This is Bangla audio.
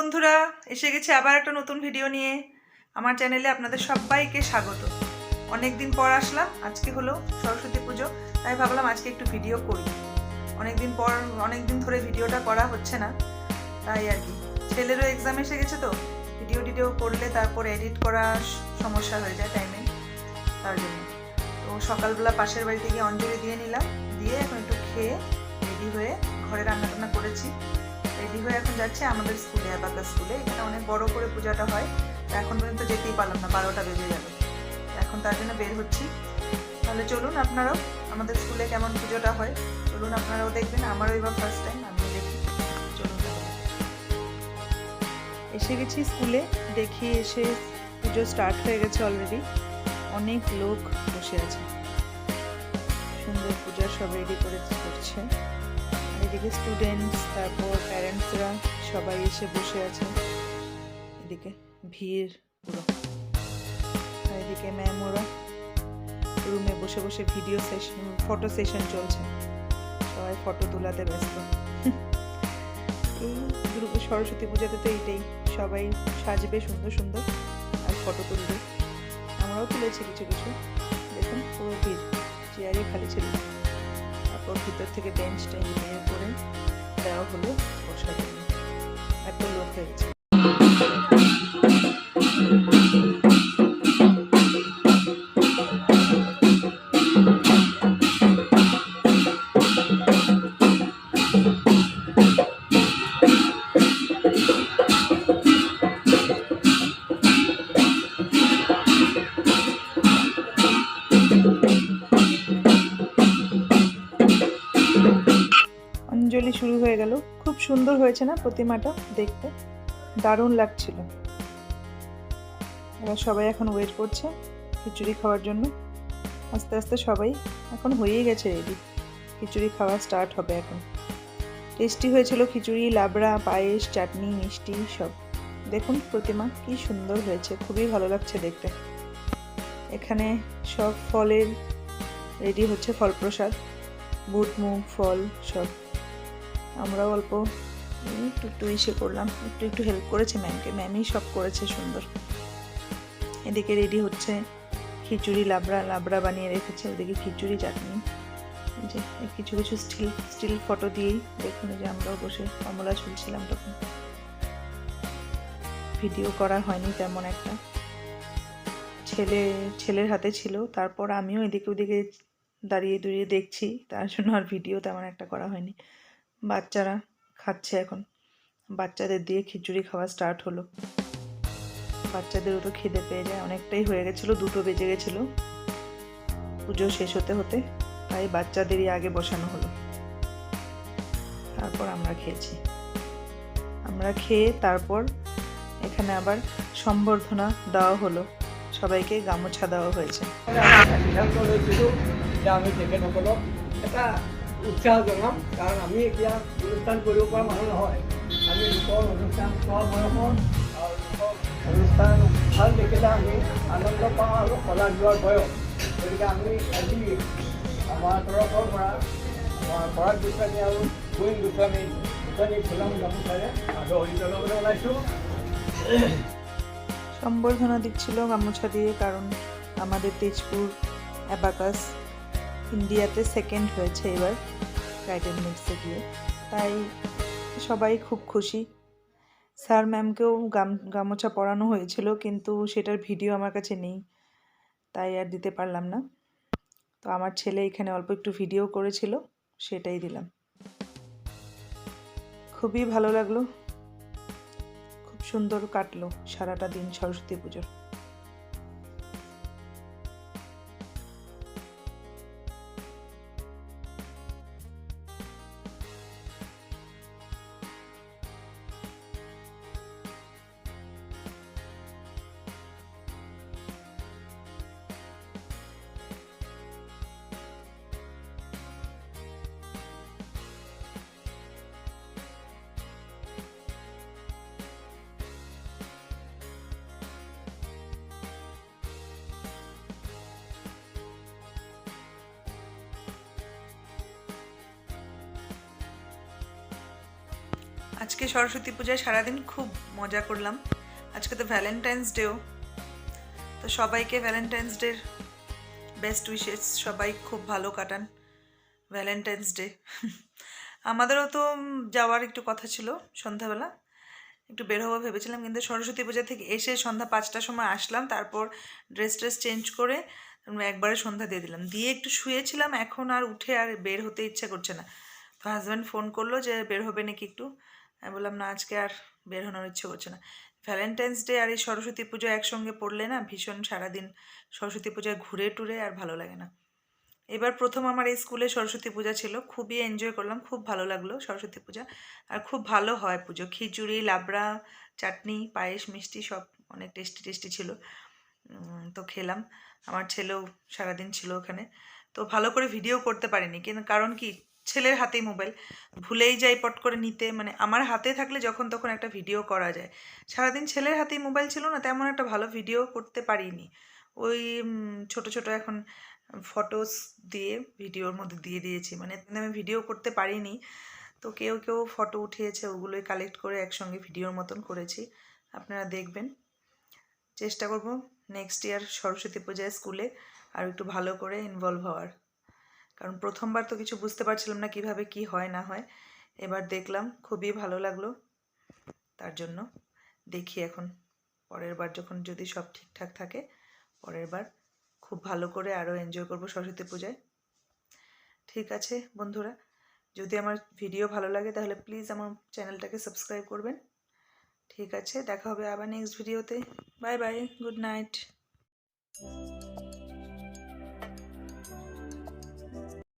বন্ধুরা, এসে গেছে আবার একটা নতুন ভিডিও নিয়ে। আমার চ্যানেলে আপনাদের সবাইকে স্বাগত। অনেক দিন পর আসলাম, আজকে হলো সরস্বতী পুজো, তাই ভাবলাম আজকে একটু ভিডিও করি। অনেক দিন পর অনেক দিন ধরে ভিডিওটা করা হচ্ছে না, তাই আর কি। ছেলেরও এক্সাম এসে গেছে তো ভিডিও টিডিও করলে তারপর এডিট করা সমস্যা হয়ে যায় টাইমে তার জন্য। তো সকালবেলা পাশের বাড়িতে গিয়ে অঞ্জলি দিয়ে নিলাম, দিয়ে এখন একটু খেয়ে রেডি হয়ে ঘরে রান্না টান্না করেছি। রেডি হয়ে এখন যাচ্ছে আমাদের স্কুলে আবাকা স্কুলে। এখানে অনেক বড় করে পূজাটা হয়। এখন পর্যন্ত যেতেই পারলাম না, বারোটা বেজে গেল। এখন তার জন্য বের হচ্ছি। তাহলে চলুন আপনারাও, আমাদের স্কুলে কেমন পুজোটা হয়, চলুন আপনারাও দেখবেন। আমারও এবার ফার্স্ট টাইম আমিও দেখি। চলুন এসে গেছি স্কুলে, দেখি এসে পুজো স্টার্ট হয়ে গেছে অলরেডি অনেক লোক বসে আছে। সুন্দর পূজা সব রেডি করে করছে। এদিকে স্টুডেন্টস তারপর প্যারেন্টসরা সবাই এসে বসে আছে। এদিকে ভিড় পুরো। এদিকে ম্যাম ওরা রুমে বসে বসে ভিডিও সেশন ফটো সেশন চলছে। সবাই ফটো তোলাতে ব্যস্ত। এই দুর্গা সরস্বতী পূজাতে তো এইটাই। সবাই সাজবে সুন্দর সুন্দর আর ফটো তুলবে। আমরাও তুলেছি কিছু কিছু। দেখুন পুরো ভিড়। চেয়ারই খালি ছিল। তারপর ভিতর থেকে বেঞ্চটা নিয়ে করে দেওয়া হলো বসার জন্য। এত লোক হয়ে অঞ্জলি শুরু হয়ে গেল। খুব সুন্দর হয়েছে না প্রতিমাটা দেখতে? দারুণ লাগছিল। এবার সবাই এখন ওয়েট করছে খিচুড়ি খাওয়ার জন্য। আস্তে আস্তে সবাই এখন হয়েই গেছে রেডি খিচুড়ি খাওয়া স্টার্ট হবে এখন। টেস্টি হয়েছিল খিচুড়ি, লাবড়া, পায়েস, চাটনি, মিষ্টি, সব। দেখুন প্রতিমা কি সুন্দর হয়েছে, খুবই ভালো লাগছে দেখতে। এখানে সব ফলের রেডি হচ্ছে ফল প্রসাদ বুট, মুগ, ফল, সব। আমরাও অল্প একটু একটু ইসে করলাম একটু একটু হেল্প করেছে ম্যামকে ম্যামই সব করেছে সুন্দর। এদিকে রেডি হচ্ছে খিচুড়ি, লাবড়া লাবড়া বানিয়ে রেখেছে। ওদিকে খিচুড়ি, চাটনি। যে, কিছু কিছু স্টিল স্টিল ফটো দিয়েই দেখুন যে আমরাও বসে কমলা ঝুলছিলাম তখন। ভিডিও করা হয়নি তেমন একটা। ছেলে, ছেলের হাতে ছিল। তারপর আমিও এদিকে, ওদিকে দাঁড়িয়ে দাঁড়িয়ে দেখছি। তার জন্য আর ভিডিও তেমন একটা করা হয়নি। বাচ্চারা খাচ্ছে এখন। বাচ্চাদের দিয়ে খিচুড়ি খাওয়া স্টার্ট হলো। বাচ্চাদেরও তো খিদে পেয়ে যায়, অনেকটাই হয়ে গেছিল, দুটো বেজে গেছিল। পুজো শেষ হতে হতে তাই বাচ্চাদেরই আগে বসানো হলো। তারপর আমরা খেয়েছি। আমরা খেয়ে তারপর এখানে আবার সম্বর্ধনা দেওয়া হলো। সবাইকে গামোছা দেওয়া হয়েছে। উৎসাহ জনাম, কাৰণ আমি এতিয়া অনুষ্ঠান কৰিব পৰা মানুহ নহয়। আমি লোকৰ অনুষ্ঠান চোৱা বয়সত আৰু লোকৰ অনুষ্ঠান, ভালো দেখিলে আমি আনন্দ পাওঁ আৰু শলাগ যোৱাৰ বয়স। গতিকে আমি আজি আমাৰ তৰফৰ পৰা, আমাৰ পৰাগ গোস্বামী আৰু গোবিন্দ গোস্বামী গোস্বামী ফুলাম গামোচাৰে আদৰি জনাবলৈ ওলাইছোঁ। সম্বর্ধনা দিচ্ছিল গামোছা দিয়ে কারণ আমাদের তেজপুর অ্যাবাকাস ইন্ডিয়াতে সেকেন্ড হয়েছে এবার ব্রাইডাল মিক্সে গিয়ে। তাই সবাই খুব খুশি। স্যার ম্যামকেও গাম, গামোছা পরানো হয়েছিল, কিন্তু সেটার ভিডিও আমার কাছে নেই, তাই আর দিতে পারলাম না। তো আমার ছেলে এখানে অল্প একটু ভিডিও করেছিল, সেটাই দিলাম। খুবই ভালো লাগল। খুব সুন্দর কাটলো সারাটা দিন সরস্বতী পুজোর। আজকে সরস্বতী পূজায় সারাদিন খুব মজা করলাম। আজকে তো ভ্যালেন্টাইন্স ডেও তো সবাইকে ভ্যালেন্টাইন্স ডের বেস্ট উইশেস সবাই খুব ভালো কাটান ভ্যালেন্টাইন্স ডে আমাদেরও তো যাওয়ার একটু কথা ছিল সন্ধ্যাবেলা, একটু বের হব ভেবেছিলাম, কিন্তু সরস্বতী পূজা থেকে এসে সন্ধ্যা পাঁচটার সময় আসলাম, তারপর ড্রেস ট্রেস চেঞ্জ করে একবারে সন্ধ্যা দিয়ে দিলাম। দিয়ে একটু শুয়েছিলাম, এখন আর উঠে আর বের হতে ইচ্ছা করছে না। তো হাজব্যান্ড ফোন করল যে, বের হবে নাকি একটু? আমি বললাম, না, আজকে আর বের হওয়ার ইচ্ছে করছে না। ভ্যালেন্টাইন্স ডে আর এই সরস্বতী পুজো একসঙ্গে পড়লে না ভীষণ সারাদিন সরস্বতী পূজায় ঘুরে টুরে আর ভালো লাগে না। এবার প্রথম আমার এই স্কুলে সরস্বতী পূজা ছিল, খুবই এনজয় করলাম, খুব ভালো লাগল সরস্বতী পূজা। আর খুব ভালো হয় পুজো, খিচুড়ি, লাবড়া, চাটনি, পায়েস, মিষ্টি সব অনেক টেস্টি টেস্টি ছিল। তো খেলাম। আমার ছেলেও সারাদিন ছিল ওখানে। তো ভালো করে ভিডিও করতে পারিনি, কিন্তু কারণ কি? ছেলের হাতেই মোবাইল। ভুলেই যাই পট করে নিতে। মানে আমার হাতে থাকলে যখন তখন একটা ভিডিও করা যায়। সারাদিন ছেলের হাতেই মোবাইল ছিল না, তেমন একটা ভালো ভিডিও করতে পারিনি। ওই ছোট ছোট এখন ফটোস দিয়ে, ভিডিওর মধ্যে দিয়ে দিয়েছি। মানে আমি ভিডিও করতে পারিনি। তো কেউ কেউ ফটো উঠিয়েছে, ওগুলোই কালেক্ট করে একসঙ্গে ভিডিওর মতন করেছি। আপনারা দেখবেন। চেষ্টা করব নেক্সট ইয়ার সরস্বতী পূজায় স্কুলে আর একটু ভালো করে ইনভলভ হওয়ার। কারণ প্রথমবার তো কিছু বুঝতে পারছিলাম না কীভাবে কি হয়, না হয়। এবার দেখলাম খুবই ভালো লাগল তার জন্য। দেখি এখন পরের বার যখন যদি সব ঠিকঠাক থাকে, পরের বার খুব ভালো করে আরও এনজয় করব সরস্বতী পূজায়। ঠিক আছে বন্ধুরা, যদি আমার ভিডিও ভালো লাগে তাহলে প্লিজ আমার চ্যানেলটাকে সাবস্ক্রাইব করবেন। ঠিক আছে, দেখা হবে আবার নেক্সট ভিডিওতে বাই বাই গুড নাইট